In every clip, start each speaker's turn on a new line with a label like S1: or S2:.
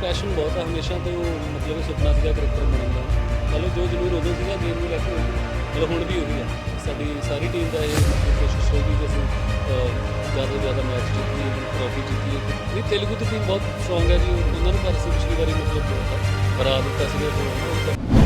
S1: Passion ਬਹੁਤ ਆ ਹਮੇਸ਼ਾ ਤੋਂ, ਮਤਲਬ ਸੁਪਨਾ ਸੀਗਾ ਕ੍ਰਿਕਟਰ ਬਣਨ ਦਾ। ਮਤਲਬ ਜੋ ਜ਼ਰੂਰ ਉਦੋਂ ਸੀਗਾ ਗੇਮ ਨੂੰ ਲੈ ਕੇ ਮਤਲਬ ਹੁਣ ਵੀ ਉਹੀ ਆ। ਸਾਡੀ ਸਾਰੀ ਟੀਮ ਦਾ ਇਹ ਕੋਸ਼ਿਸ਼ ਹੋਊਗੀ ਕਿ ਅਸੀਂ ਜ਼ਿਆਦਾ ਤੋਂ ਜ਼ਿਆਦਾ ਮੈਚ ਜਿੱਤੀਏ ਟਰੋਫੀ ਜਿੱਤੀਏ। ਵੀ ਤੇਲਗੂ ਦੀ ਟੀਮ ਬਹੁਤ ਸਟਰੋਂਗ ਹੈ ਜੀ ਉਹਨਾਂ ਨੂੰ ਪਰ ਅਸੀਂ ਪਿਛਲੀ ਵਾਰੀ ਮਤਲਬ ਬਰਾ ਦਿੱਤਾ ਸੀਗਾ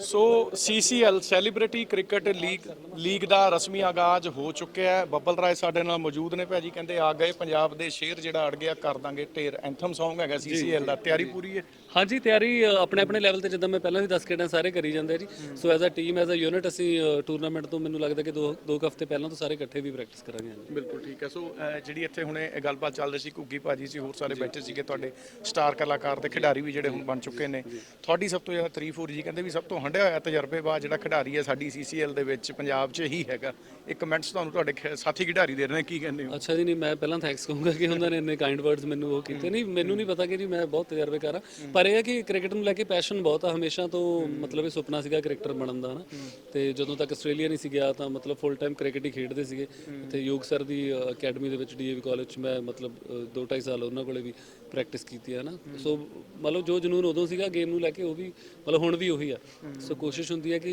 S2: so CCL celebrity cricket league league ਦਾ ਰਸਮੀ ਆਗਾਜ਼ ਹੋ ਚੁੱਕਿਆ ਹੈ। ਬੱਬਲ ਰਾਏ ਸਾਡੇ ਨਾਲ ਮੌਜੂਦ ਨੇ ਭਾਜੀ ਕਹਿੰਦੇ ਆ ਗਏ ਪੰਜਾਬ ਦੇ ਸ਼ੇਰ ਜਿਹੜਾ ਅੜ ਗਿਆ ਕਰ ਦਾਂਗੇ ਢੇਰ। ਐਂਥਮ Song ਹੈਗਾ ਸੀਸੀਐਲ ਦਾ। ਤਿਆਰੀ ਪੂਰੀ ਹੈ?
S1: ਹਾਂਜੀ ਤਿਆਰੀ ਆਪਣੇ ਆਪਣੇ ਲੈਵਲ ਤੇ ਜਿੱਦਾਂ ਮੈਂ ਪਹਿਲਾਂ ਵੀ ਦੱਸ ਕੇ ਸਾਰੇ ਕਰੀ ਜਾਂਦੇ ਜੀ। So as a team as a unit ਅਸੀਂ ਟੂਰਨਾਮੈਂਟ ਤੋਂ ਮੈਨੂੰ ਲੱਗਦਾ ਕਿ ਦੋ ਦੋ ਹਫ਼ਤੇ ਪਹਿਲਾਂ ਤੋਂ ਸਾਰੇ ਇਕੱਠੇ ਵੀ ਪ੍ਰੈਕਟਿਸ ਕਰਾਂਗੇ
S2: ਬਿਲਕੁਲ ਠੀਕ ਹੈ। ਸੋ ਜਿਹੜੀ ਇੱਥੇ ਹੁਣੇ ਇਹ ਗੱਲਬਾਤ ਚੱਲ ਰਹੀ ਸੀ ਘੁੱਗੀ ਭਾਜੀ ਸੀ ਹੋਰ ਸਾਰੇ ਬੈਠੇ ਸੀਗੇ ਤੁਹਾਡੇ ਸਟਾਰ ਕਲਾਕਾਰ ਤੇ ਖਿਡਾਰੀ ਵੀ ਜਿਹੜੇ ਹੁਣ ਬਣ ਚੁੱਕੇ ਨੇ। ਤੁਹਾਡੀ ਸਭ ਤੋਂ ਜ਼ਿਆਦਾ ਤਾਰੀਫ ਹੋ ਰਹੀ ਜੀ ਕਹਿੰਦੇ ਵੀ ਸਭ ਤੋਂ ਹੰਡਿਆ ਹੋਇਆ ਤਜਰਬੇਬਾਜ਼ ਜਿਹੜਾ ਖਿਡਾਰੀ ਹੈ ਸਾਡੀ ਸੀਸੀਐਲ ਦੇ ਵਿੱਚ ਪੰਜਾਬ 'ਚ ਹੀ ਹੈਗਾ। ਇਹ ਕਮੈਂਟਸ ਤੁਹਾਨੂੰ ਤੁਹਾਡੇ ਖ- ਸਾਥੀ ਖਿਡਾਰੀ ਦੇ ਰਹੇ ਨੇ ਕੀ ਕਹਿੰਦੇ ਹੋ?
S1: ਅੱਛਾ ਜੀ ਨਹੀਂ ਮੈਂ ਪਹਿਲਾਂ ਥੈਂਕਸ ਕਹੂੰਗਾ ਕਿ ਉਹਨਾਂ ਨੇ ਇੰਨੇ ਕਾਈਂਡ ਵਰਡਸ ਮੈਨੂੰ ਉਹ ਕੀਤੇ। ਨਹੀਂ ਮੈਨੂੰ ਨਹੀਂ ਪਤਾ ਕਿ ਜੀ ਮੈਂ ਬਹੁਤ ਤਜਰਬੇਕਾਰ ਹਾਂ। ਪਰ ਇਹ ਹੈ ਕਿ ਕ੍ਰਿਕਟ ਨੂੰ ਲੈ ਕੇ ਪੈਸ਼ਨ ਬਹੁਤ ਆ ਹਮੇਸ਼ਾ ਤੋਂ ਮਤਲਬ ਇਹ ਸੁਪਨਾ ਸੀਗਾ ਕ੍ਰਿਕਟਰ ਬਣਨ ਦਾ ਨਾ ਤੇ ਜਦੋਂ ਤੱਕ ਆਸਟ੍ਰੇਲੀਆ ਨਹੀਂ ਸੀ ਗਿਆ ਤਾਂ ਮਤਲਬ ਫੁੱਲ ਟਾਈਮ ਕ੍ਰਿਕਟ ਹੀ ਖੇਡਦੇ ਸੀਗੇ। ਤੇ ਯੋਗ ਸਰ ਦੀ ਅਕੈਡਮੀ ਦੇ ਵਿੱਚ ਡੀਏਵੀ ਕਾਲਜ 'ਚ ਮੈਂ ਮਤਲਬ 2.5 ਸਾਲ ਉਹਨਾਂ ਕੋਲੇ ਵੀ ਪ੍ਰੈਕਟਿਸ ਕੀਤੀ ਹੈ। ਨਾ ਸੋ ਮਤਲਬ ਜੋ ਜਨੂਨ ਉਦੋਂ ਸੀਗਾ ਗੇਮ ਨੂੰ ਲੈ ਕੇ ਉਹ ਵੀ ਮਤਲਬ ਹੁਣ ਵੀ ਉਹੀ ਆ। ਸੋ ਕੋਸ਼ਿਸ਼ ਹੁੰਦੀ ਹੈ ਕਿ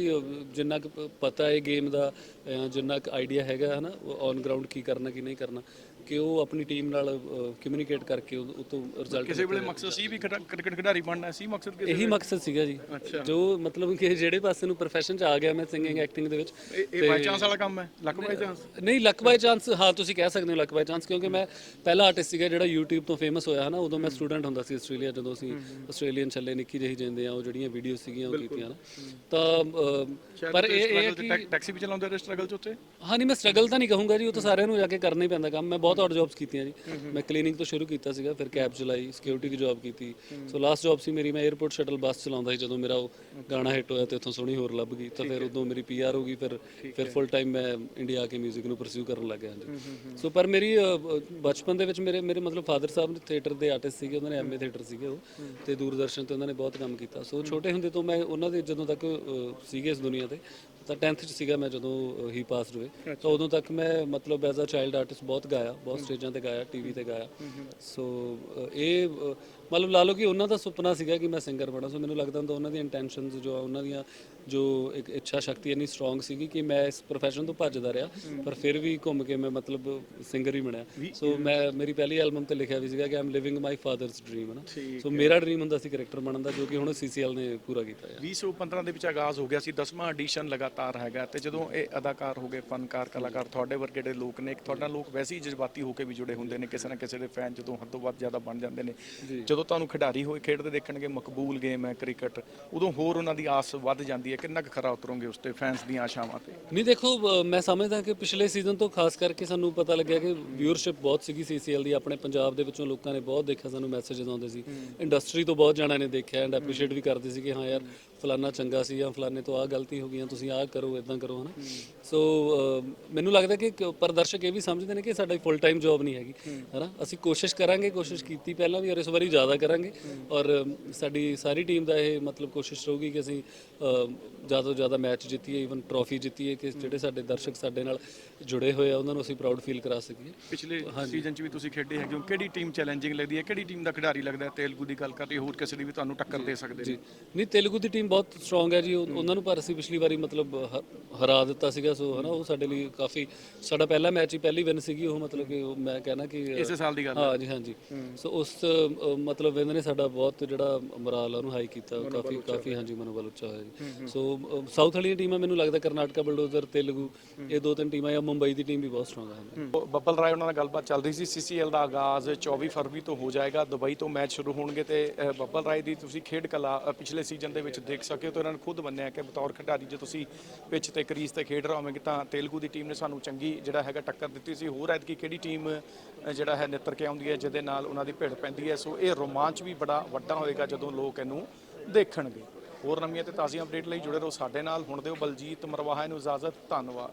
S1: ਜਿੰਨਾ ਕੁ ਪ- ਪਤਾ ਹੈ ਗੇਮ ਦਾ ਅਹ, ਜਿੰਨਾ ਕੁ ਆਈਡੀਆ ਹੈਗਾ ਹੈ ਨਾ ਔਨ ਗਰਾਊਂਡ ਕੀ ਕਰਨਾ ਕੀ ਨਹੀਂ ਕਰਨਾ ਕਿ ਉਹ ਆਪਣੀ ਟੀਮ ਨਾਲ ਕਮਿਊਨੀਕੇਟ ਕਰਕੇ ਉਹ ਤੋਂ ਰਿਜ਼ਲਟ
S2: ਕਿਸੇ ਵੇਲੇ ਮਕਸਦ ਸੀ ਵੀ ਕ੍ਰਿਕਟ ਖਿਡਾਰੀ ਬਣਨਾ ਸੀ ਮਕਸਦ ਕਿਸੇ
S1: ਇਹੀ ਮਕਸਦ ਸੀਗਾ ਜੀ। ਜੋ ਮਤਲਬ ਕਿ ਜਿਹੜੇ ਪਾਸੇ ਨੂੰ profession ਚ ਆ ਗਿਆ ਮੈਂ ਸਿੰਗਿੰਗ ਐਕਟਿੰਗ ਦੇ ਵਿੱਚ
S2: ਇਹ- ਬਾਈ ਚਾਂਸ ਵਾਲਾ ਕੰਮ ਹੈ? ਲੱਕ ਬਾਈ ਚਾਂਸ
S1: ਨਹੀਂ ਲੱਕ ਬਾਈ ਚਾਂਸ ਹਾਂ ਤੁਸੀਂ ਕਹਿ ਸਕਦੇ ਹੋ ਲੱਕ ਬਾਈ ਚਾਂਸ ਕਿਉਂਕਿ ਮੈਂ ਪਹਿਲਾ ਆਰਟਿਸਟ ਸੀਗਾ ਜਿਹੜਾ YouTube ਤੋਂ ਫੇਮਸ ਹੋਇਆ ਹਨਾ ਉਦੋਂ ਮੈਂ ਸਟੂਡੈਂਟ ਹੁੰਦਾ ਸੀ ਆਸਟ੍ਰੇਲੀਆ ਜਦੋਂ ਅਸੀਂ ਆਸਟ੍ਰੇਲੀਅਨ ਚੱਲੇ ਨਿੱਕੀ ਜਿਹੀ ਜਿੰਦੇ ਆ ਉਹ ਜਿਹੜੀਆਂ ਵੀਡੀਓ ਸੀਗੀਆਂ ਉਹ ਕੀਤੀਆਂ ਨਾ ਤਾਂ ਪਰ ਇਹ ਇਹ ਕਿ
S2: ਟੈਕਸੀ ਵੀ ਚਲਾਉਂਦੇ ਰਹੇ ਸਟਰਗਲ ਚ ਉੱਤੇ
S1: ਹਾਂ ਨਹੀਂ ਮੈਂ ਸਟਰਗਲ ਤਾਂ ਨਹੀਂ ਕਹੂੰਗਾ ਜੀ ਉਹ ਤਾਂ ਸਾਰਿਆਂ ਨੂੰ ਜਾ ਕੇ ਕਰਨਾ ਹੀ ਪੈਂਦਾ ਕੰਮ ਮੈਂ ਬਹੁਤ ਬਹੁਤ ਔਰ ਜੌਬਸ ਕੀਤੀਆਂ ਜੀ। ਮੈਂ ਕਲੀਨਿੰਗ ਤੋਂ ਸ਼ੁਰੂ ਕੀਤਾ ਸੀਗਾ ਫਿਰ ਕੈਬ ਚਲਾਈ ਸਿਕਿਉਰਿਟੀ ਦੀ ਜੌਬ ਕੀਤੀ। ਸੋ ਲਾਸਟ ਜੌਬ ਸੀ ਮੇਰੀ ਮੈਂ 에어ਪੋਰਟ ਸ਼ਟਲ ਬੱਸ ਚਲਾਉਂਦਾ ਸੀ ਜਦੋਂ ਮੇਰਾ ਉਹ ਗਾਣਾ ਹਿੱਟ ਹੋਇਆ ਤੇ ਉੱਥੋਂ ਸੋਹਣੀ ਹੋਰ ਲੱਭ ਗਈ। ਤਾਂ ਫਿਰ ਉਦੋਂ ਮੇਰੀ ਪੀਆਰ ਹੋ ਗਈ ਫਿਰ ਫਿਰ ਫੁੱਲ ਟਾਈਮ ਮੈਂ ਇੰਡੀਆ ਆ ਕੇ 뮤직 ਨੂੰ ਪਰਸਿਊ ਕਰਨ ਲੱਗ ਗਿਆ ਜੀ ਸੋ ਪਰ ਮੇਰੀ ਬਚਪਨ ਦੇ ਵਿੱਚ ਮੇਰੇ ਮੇਰੇ ਮਤਲਬ ਫਾਦਰ ਸਾਹਿਬ ਨੇ ਥੀਏਟਰ ਦੇ ਆਰਟਿਸਟ ਸੀਗੇ ਉਹਨਾਂ ਨੇ ਐਮਏ ਥੀਏਟਰ ਸੀਗੇ ਉਹ। ਤੇ ਦੂਰਦਰਸ਼ਨ ਤੇ ਉਹਨਾਂ ਨੇ ਬਹੁਤ ਕੰਮ ਕੀਤਾ। ਸੋ ਛੋਟੇ ਹੁੰਦੇ ਤੋਂ ਮੈਂ ਉਹਨਾਂ ਦੇ ਜਦੋਂ ਤੱਕ ਸੀਗੇ ਇਸ ਦੁਨੀਆ ਤੇ ਤਾਂ 10th ਚ ਸੀਗਾ ਮੈਂ ਜਦੋਂ ਹੀ ਪਾਸਡ ਹੋਏ। ਤਾਂ ਉਦੋਂ ਤੱਕ ਮੈਂ ਮਤਲਬ ਐਜ਼ ਅ ਚਾਈਲਡ ਆਰਟਿਸਟ ਬਹੁਤ ਗਾਇਆ ਬਹੁਤ ਸਟੇਜਾਂ ਤੇ ਗਾਇਆ ਟੀਵੀ ਤੇ ਗਾਇਆ। ਸੋ ਇਹ ਮਤਲਬ ਲਾ ਲਓ ਕਿ ਉਹਨਾਂ ਦਾ ਸੁਪਨਾ ਸੀਗਾ ਕਿ ਮੈਂ ਸਿੰਗਰ ਬਣਾ। ਸੋ ਮੈਨੂੰ ਲੱਗਦਾ ਹੁੰਦਾ ਉਹਨਾਂ ਦੀਆਂ ਇੰਟੈਂਸ਼ਨਸ ਜੋ ਆ ਉਹਨਾਂ ਦੀਆਂ ਜੋ ਇੱਕ ਇੱਛਾ ਸ਼ਕਤੀ ਇੰਨੀ ਸਟਰੋਂਗ ਸੀਗੀ ਕਿ ਮੈਂ ਇਸ profession ਤੋਂ ਭੱਜਦਾ ਰਿਹਾ ਪਰ ਫਿਰ ਵੀ ਘੁੰਮ ਕੇ ਮੈਂ ਮਤਲਬ ਸਿੰਗਰ ਹੀ ਬਣਿਆ। ਸੋ ਮੈਂ ਮੇਰੀ ਪਹਿਲੀ ਐਲਬਮ ਤੇ ਲਿਖਿਆ ਵੀ ਸੀਗਾ ਕਿ I'm living my father's dream ਨਾ ਸੋ ਮੇਰਾ ਡ੍ਰੀਮ ਹੁੰਦਾ ਸੀ ਕੈਰੈਕਟਰ ਬਣਨ ਦਾ ਜੋ ਕਿ ਹੁਣ ਸੀਸੀਐਲ ਨੇ ਪੂਰਾ ਕੀਤਾ ਹੈ
S2: 2015 ਦੇ ਵਿੱਚ ਆਗਾਜ਼ ਹੋ ਗਿਆ ਸੀ 10ਵਾਂ ਐਡੀਸ਼ਨ ਲਗਾਤਾਰ ਹੈਗਾ ਤੇ ਜਦੋਂ ਇਹ ਅਦਾਕਾਰ ਹੋ ਗਏ ਫਨਕਾਰ ਕਲਾਕਾਰ ਤੁਹਾਡੇ ਵਰਗੇ ਜਿਹੜੇ ਲੋਕ ਨੇ ਤੁਹਾਡਾ ਲੋਕ ਵੈਸੇ ਹੀ ਜਜ਼ਬਾਤੀ ਹੋ ਕੇ ਵੀ ਜੁੜੇ ਹੁੰਦੇ ਨੇ ਕਿਸੇ ਨਾ ਕਿਸੇ ਦੇ ਫੈਨ ਜਦੋਂ ਹੱਦੋਂ ਵੱਧ ਜ਼ਿਆਦਾ ਬਣ ਜਾਂਦੇ ਨੇ। ਜਦੋਂ ਤੁਹਾਨੂੰ ਖਿਡਾਰੀ ਹੋਏ ਖੇਡਦੇ ਦੇਖਣਗੇ ਮਕਬੂਲ ਗੇਮ ਹੈ ਕ੍ਰਿਕਟ ਉਦੋਂ ਹੋਰ ਉਹਨਾਂ ਦੀ ਆਸ ਵੱਧ ਜਾਂਦੀ ਹੈ ਕਿੰਨਾ ਕੁ ਖਰਾ ਉਤਰੋਗੇ ਉਸ ਤੇ ਫੈਨਸ ਦੀਆਂ ਆਸ਼ਾਵਾਂ ਤੇ?
S1: ਨਹੀਂ ਦੇਖੋ ਅ, ਮੈਂ ਸਮਝਦਾ ਕਿ ਪਿਛਲੇ ਸੀਜ਼ਨ ਤੋਂ ਖਾਸ ਕਰਕੇ ਸਾਨੂੰ ਪਤਾ ਲੱਗਿਆ ਕਿ ਵਿਊਅਰਸ਼ਿਪ ਬਹੁਤ ਸੀਗੀ ਸੀਸੀਐਲ ਦੀ। ਆਪਣੇ ਪੰਜਾਬ ਦੇ ਵਿੱਚੋਂ ਲੋਕਾਂ ਨੇ ਬਹੁਤ ਦੇਖਿਆ ਸਾਨੂੰ ਮੈਸੇजेस ਆਉਂਦੇ ਸੀ। ਇੰਡਸਟਰੀ ਤੋਂ ਬਹੁਤ ਜਣਾਂ ਨੇ ਦੇਖਿਆ ਐਂਡ ਐਪਰੀਸ਼ੀਏਟ ਵੀ ਕਰਦੇ ਸੀ ਕਿ ਹਾਂ ਯਾਰ ਫਲਾਨਾ ਚੰਗਾ ਸੀ ਜਾਂ ਫਲਾਨੇ ਤੋਂ ਆਹ ਗਲਤੀ ਹੋ ਗਈਆਂ ਤੁਸੀਂ ਆਹ ਕਰੋ ਇਦਾਂ ਕਰੋ ਹਨਾ? ਸੋ ਮੈਨੂੰ ਲੱਗਦਾ ਕਿ ਕ- ਪ੍ਰਦਰਸ਼ਕ ਇਹ ਵੀ ਸਮਝਦੇ ਨੇ ਕਿ ਸਾਡਾ ਫੁੱਲ ਟਾਈਮ ਜੌਬ ਨਹੀਂ ਹੈਗੀ ਹਨਾ? ਅਸੀਂ ਕੋਸ਼ਿਸ਼ ਕਰਾਂਗੇ ਕੋਸ਼ਿਸ਼ ਕੀਤੀ ਪਹਿਲਾਂ ਵੀ ਔਰ ਇਸ ਵਾਰੀ ਜ਼ਿਆਦਾ ਕਰਾਂਗੇ ਔਰ ਸਾਡੀ ਸਾਰੀ ਟੀਮ ਦਾ ਇਹ ਮਤਲਬ ਕੋਸ਼ਿਸ਼ ਰਹੂਗੀ ਕਿ ਅਸੀਂ ਜ਼ਿਆਦਾ ਤੋਂ ਜ਼ਿਆਦਾ ਮੈਚ ਜਿੱਤੀਏ ਇਵਨ ਟਰੋਫੀ ਜਿੱਤੀਏ ਕਿ ਜਿਹੜੇ ਸਾਡੇ ਦਰਸ਼ਕ ਸਾਡੇ ਨਾਲ ਜੁੜੇ ਹੋਏ ਆ ਉਹਨਾਂ ਨੂੰ ਅਸੀਂ ਪ੍ਰਾਊਡ ਫੀਲ ਕਰਾ ਸਕੀਏ।
S2: ਪਿਛਲੇ ਸੀਜ਼ਨ 'ਚ ਵੀ ਤੁਸੀਂ ਖੇਡੇ ਹੈਗੇ ਹੋ ਕਿਹੜੀ ਟੀਮ ਚੈਲੰਜਿੰਗ ਲੱਗਦੀ ਹੈ? ਕਿਹੜੀ ਟੀਮ ਦਾ ਖਿਡਾਰੀ ਲੱਗਦਾ ਹੈ? ਤੇਲਗੂ ਦੀ ਗੱਲ ਕਰ ਰਹੀ ਹੋਰ ਕਿਸੇ ਦੀ ਵੀ ਤੁਹਾਨੂੰ ਟੱਕਰ ਦੇ ਸਕਦੇ ਨੇ?
S1: ਜੀ। ਨਹੀਂ ਤੇਲਗੂ ਦੀ ਟੀਮ ਬਹੁਤ ਸਟਰੋਂਗ ਹੈ ਜੀ। ਉਹ- ਉਹਨਾਂ ਨੂੰ ਪਰ ਅਸੀਂ ਪਿਛਲੀ ਵਾਰੀ ਮਤਲਬ ਹ- ਹਰਾ ਦਿੱਤਾ ਸੀਗਾ ਸੋ ਹਨਾ ਉਹ ਸਾਡੇ ਲਈ ਕਾਫੀ ਸਾਡਾ ਪਹਿਲਾ ਮੈਚ ਹੀ ਪਹਿਲੀ ਵਿਨ ਸੀਗੀ। ਉਹ ਮਤਲਬ ਕਿ ਉਹ ਮੈਂ ਕਹਿਣਾ ਕਿ
S2: ਇਸੇ ਸਾਲ ਦੀ ਗੱਲ
S1: ਹਾਂ। ਜੀ ਹਾਂ ਜੀ। ਸੋ ਉਸ ਅ, ਮਤਲਬ ਵਿਨ ਨੇ ਸਾਡਾ ਬਹੁਤ ਜਿਹੜਾ ਮੋਰਾਲ ਉਹਨੂੰ ਹਾਈ ਕੀਤਾ। ਕਾਫੀ ਕਾਫੀ ਹਾਂ ਜੀ ਮਨੋਬਲ ਉੱਚਾ ਹੋਇਆ ਜੀ। ਸੋ ਸਾਊਥ ਵਾਲੀਆਂ ਟੀਮਾਂ ਮੈਨੂੰ ਲੱਗਦਾ ਕਰਨਾਟਕਾ ਬਲਡੋਜ਼ਰ ਤੇਲਗੂ ਇਹ ਦੋ ਤਿੰਨ ਟੀਮਾਂ ਜਾਂ ਮੁੰਬਈ ਦੀ ਟੀਮ ਵੀ ਬਹੁਤ ਸਟਰੋਂਗ ਹੈ
S2: ਬੱਬਲ ਰਾਏ ਉਹਨਾਂ ਨਾਲ ਗੱਲਬਾਤ ਚੱਲ ਰਹੀ ਸੀ। ਸੀਸੀਐਲ ਦਾ ਆਗਾਜ਼ 24 ਫਰਵਰੀ ਤੋਂ ਹੋ ਜਾਏਗਾ। ਦੁਬਈ ਤੋਂ ਮੈਚ ਸ਼ੁਰੂ ਹੋਣਗੇ ਤੇ ਅ, ਬੱਬਲ ਰਾਏ ਦੀ ਤੁਸੀਂ ਖੇਡ ਕਲਾ ਅ, ਪਿਛਲੇ ਸੀਜ਼ਨ ਦੇ ਵਿੱਚ ਦੇਖ ਦੇਖ ਸਕੇ ਹੋ ਤਾਂ ਇਹਨਾਂ ਨੇ ਖੁਦ ਮੰਨਿਆ ਕਿ ਬਤੌਰ ਖਿਡਾਰੀ ਜੇ ਤੁਸੀਂ ਪਿੱਚ ਤੇ ਕਰੀਜ਼ ਤੇ ਖੇਡ ਰਹੇ ਹੋਵੋਗੇ ਤਾਂ ਤੇਲਗੂ ਦੀ ਟੀਮ ਨੇ ਸਾਨੂੰ ਚੰਗੀ ਜਿਹੜਾ ਹੈਗਾ ਟੱਕਰ ਦਿੱਤੀ ਸੀ। ਹੋਰ ਐਤਕੀ ਕਿਹੜੀ ਟੀਮ ਜਿਹੜਾ ਹੈ ਨਿੱਤਰ ਕੇ ਆਉਂਦੀ ਹੈ ਜਿਹਦੇ ਨਾਲ ਉਹਨਾਂ ਦੀ ਭਿੜ ਪੈਂਦੀ ਹੈ? ਸੋ ਇਹ ਰੋਮਾਂਚ ਵੀ ਬੜਾ ਵੱਡਾ ਹੋਏਗਾ ਜਦੋਂ ਲੋਕ ਇਹਨੂੰ ਦੇਖਣਗੇ। ਹੋਰ ਨਵੀਆਂ ਤੇ ਤਾਜ਼ੀਆਂ ਅਪਡੇਟ ਲਈ ਜੁੜੇ ਰਹੋ ਸਾਡੇ ਨਾਲ। ਹੁਣ ਦਿਓ ਬਲਜੀਤ ਮਰਵਾਹਾ ਨੂੰ ਇਜਾਜ਼ਤ। ਧੰਨਵਾਦ।